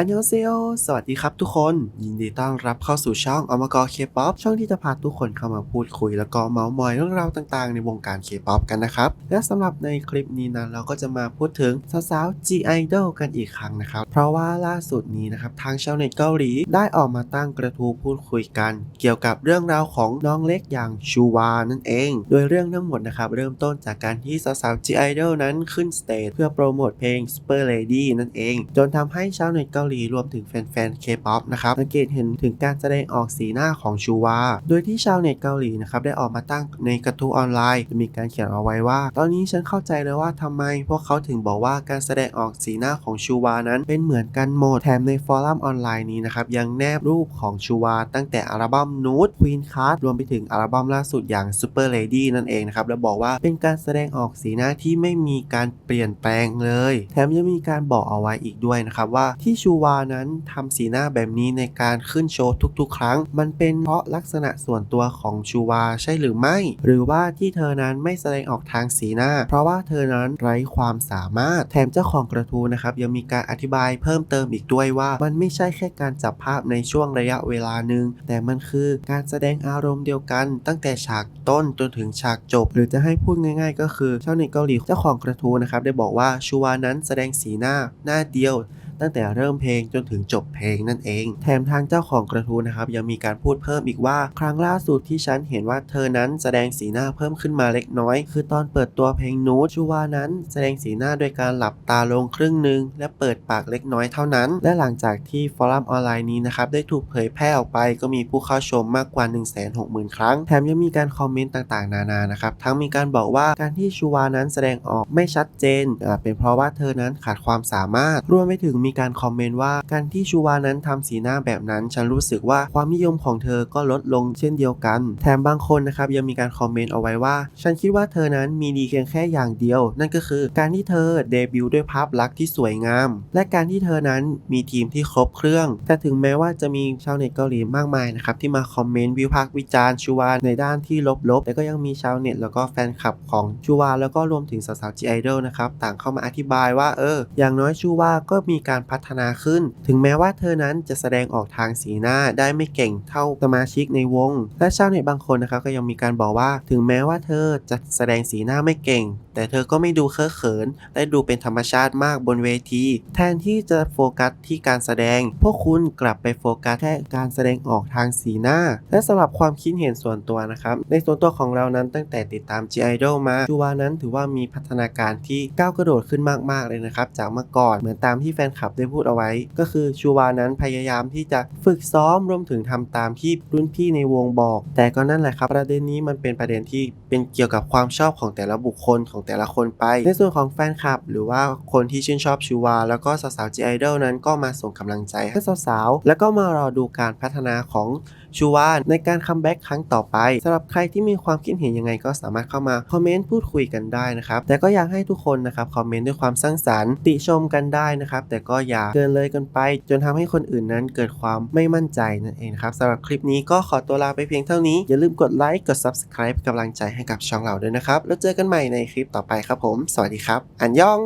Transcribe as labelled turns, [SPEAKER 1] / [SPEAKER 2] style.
[SPEAKER 1] อันยองเซโอสวัสดีครับทุกคน ยินดีต้อนรับเข้าสู่ช่องอมกรเคป๊อปช่องที่จะพาทุกคนเข้ามาพูดคุย แล้วก็เมาส์มอยเรื่องราวต่างๆ ในวงการเคป๊อปกันนะครับ และสำหรับในคลิปนี้นั้นเราก็จะมาพูดถึงสาวๆ G Idol กันอีกครั้งนะครับ เพราะว่าล่าสุดนี้นะครับ ทางชาวเน็ตเกาหลีได้ออกมาตั้งกระทู้พูดคุยกัน เกี่ยวกับเรื่องราวของน้องเล็กอย่างชูวานั่นเอง โดยเรื่องทั้งหมดนะครับเริ่มต้นจากการที่สาวๆ G Idol นั้นขึ้นสเตจเพื่อโปรโมทเพลง Super Lady นั่นเอง จนทำให้ชาวเน็ตเกาหลีรวมถึงแฟนๆ K-POP นะครับสังเกตเห็นถึงการแสดงออกสีหน้าของชูวา โดยที่ชาวเน็ตเกาหลีนะครับได้ออกมาตั้งในกระทู้ออนไลน์ จะมีการเขียนเอาไว้ว่า ตอนนี้ฉันเข้าใจแล้วว่าทำไม พวกเขาถึงบอกว่าการแสดงออกสีหน้าของชูวานั้น เป็นเหมือนกันหมดแถมในฟอรัมออนไลน์นี้นะครับยังแนบรูปของชูวา ตั้งแต่อัลบั้มนูตควีนคาร์ดรวมไปถึงอัลบั้มล่าสุดอย่าง Super Lady นั่นเองนะครับแล้วบอกว่าเป็นการแสดงออกสีหน้าที่ไม่มีการเปลี่ยนแปลงเลย แถมยังมีการบอกเอาไว้อีกด้วยนะครับว่าที่ชูวานั้นทำสีหน้าแบบนี้ในการขึ้นโชว์ทุกๆ ครั้ง มันเป็นเพราะลักษณะส่วนตัวของชูวาใช่หรือไม่ หรือว่าที่เธอนั้นไม่แสดงออกทางสีหน้า เพราะว่าเธอนั้นไร้ความสามารถ แถมเจ้าของกระทู้นะครับยังมีการอธิบายเพิ่มเติมอีกด้วยว่า มันไม่ใช่แค่การจับภาพในช่วงระยะเวลาหนึ่งแต่มันคือการแสดงอารมณ์เดียวกัน ตั้งแต่ฉากต้นจนถึงฉากจบ หรือจะให้พูดง่าย ๆ ก็คือชาวเน็ตเกาหลีเจ้าของกระทู้นะครับได้บอกว่าชูวานั้นแสดงสีหน้าหน้าเดียว ตั้งแต่เริ่มเพลงจนถึงจบเพลงนั่นเอง แถมทางเจ้าของกระทู้นะครับยังมีการพูดเพิ่มอีกว่า ครั้งล่าสุดที่ฉันเห็นว่าเธอนั้นแสดงสีหน้าเพิ่มขึ้นมาเล็กน้อย คือตอนเปิดตัวเพลงนูชูวานั้น แสดงสีหน้าโดยการหลับตาลงครึ่งหนึ่งและเปิดปากเล็กน้อยเท่านั้น และหลังจากที่ฟอรัมออนไลน์นี้นะครับได้ถูกเผยแพร่ออกไปก็มีผู้เข้าชมมากกว่า 160,000 ครั้ง แถมยังมีการคอมเมนต์ต่างๆ นานานะครับ ทั้งมีการบอกว่าการที่ชูวานั้นแสดงออกไม่ชัดเจนเป็นเพราะว่าเธอนั้นขาดความสามารถรวมไปถึงมีีการคอมเมนต์ว่าการที่ชูวานั้นทำสีหน้าแบบนั้น ฉันรู้สึกว่าความนิยมของเธอก็ลดลงเช่นเดียวกัน แถมบางคนนะครับยังมีการคอมเมนต์เอาไว้ว่า ฉันคิดว่าเธอนั้นมีดีเพียงแค่อย่างเดียว นั่นก็คือการที่เธอเดบิวต์ด้วยภาพลักษณ์ที่สวยงาม และการที่เธอนั้นมีทีมที่ครบเครื่อง แต่ถึงแม้ว่าจะมีชาวเน็ตเกาหลีมากมายนะครับที่มาคอมเมนต์วิพากษ์วิจารณ์ชูวาในด้านที่ลบๆ แต่ก็ยังมีชาวเน็ตแล้วก็แฟนคลับของชูวาแล้วก็รวมถึงสาวๆจีไอดอลนะครับต่างเข้ามาอธิบายว่าเอออย่างน้อยชูวาก็มีการพัฒนาขึ้น ถึงแม้ว่าเธอนั้นจะแสดงออกทางสีหน้าได้ไม่เก่งเท่าสมาชิกในวง และชาวเน็ตบางคนนะครับก็ยังมีการบอกว่าถึงแม้ว่าเธอจะแสดงสีหน้าไม่เก่ง แต่เธอก็ไม่ดูเคอะเขิน และดูเป็นธรรมชาติมากบนเวที แทนที่จะโฟกัสที่การแสดง พวกคุณกลับไปโฟกัสแค่การแสดงออกทางสีหน้า และสำหรับความคิดเห็นส่วนตัวนะครับ ในส่วนตัวของเรานั้นตั้งแต่ติดตาม G Idol มาจูวานั้นถือว่ามีพัฒนาการที่ก้าวกระโดดขึ้นมากๆเลยนะครับจากเมื่อก่อนเหมือนตามที่แฟนคลับได้พูดเอาไว้ ก็คือชูวานั้นพยายามที่จะฝึกซ้อมรวมถึงทำตามที่รุ่นพี่ในวงบอก แต่ก็นั่นแหละครับ ประเด็นนี้มันเป็นประเด็นที่เป็นเกี่ยวกับความชอบของแต่ละบุคคลของแต่ละคนไป ในส่วนของแฟนคลับ หรือว่าคนที่ชื่นชอบชูวา แล้วก็สาวๆ G Idol นั้นก็มาส่งกำลังใจให้สาวๆแล้วก็มารอดูการพัฒนาของชูวาในการคัมแบ็กครั้งต่อไปสำหรับใครที่มีความคิดเห็นยังไงก็สามารถเข้ามาคอมเมนต์พูดคุยกันได้นะครับแต่ก็อยากให้ทุกคนนะครับคอมเมนต์ด้วยความสร้างสรรค์ติชมกันได้นะครับแต่ก็อย่าเกินเลยเกันไป จนทำให้คนอื่นนั้นเกิดความไม่มั่นใจนั่นเองครับสำหรับคลิปนี้ก็ขอตัวลาไปเพียงเท่านี้ อย่าลืมกดไลค์กด Subscribe เป็นกำลังใจให้กับช่องเราด้วยนะครับ แล้วเจอกันใหม่ในคลิปต่อไปครับผม สวัสดีครับ อันยอง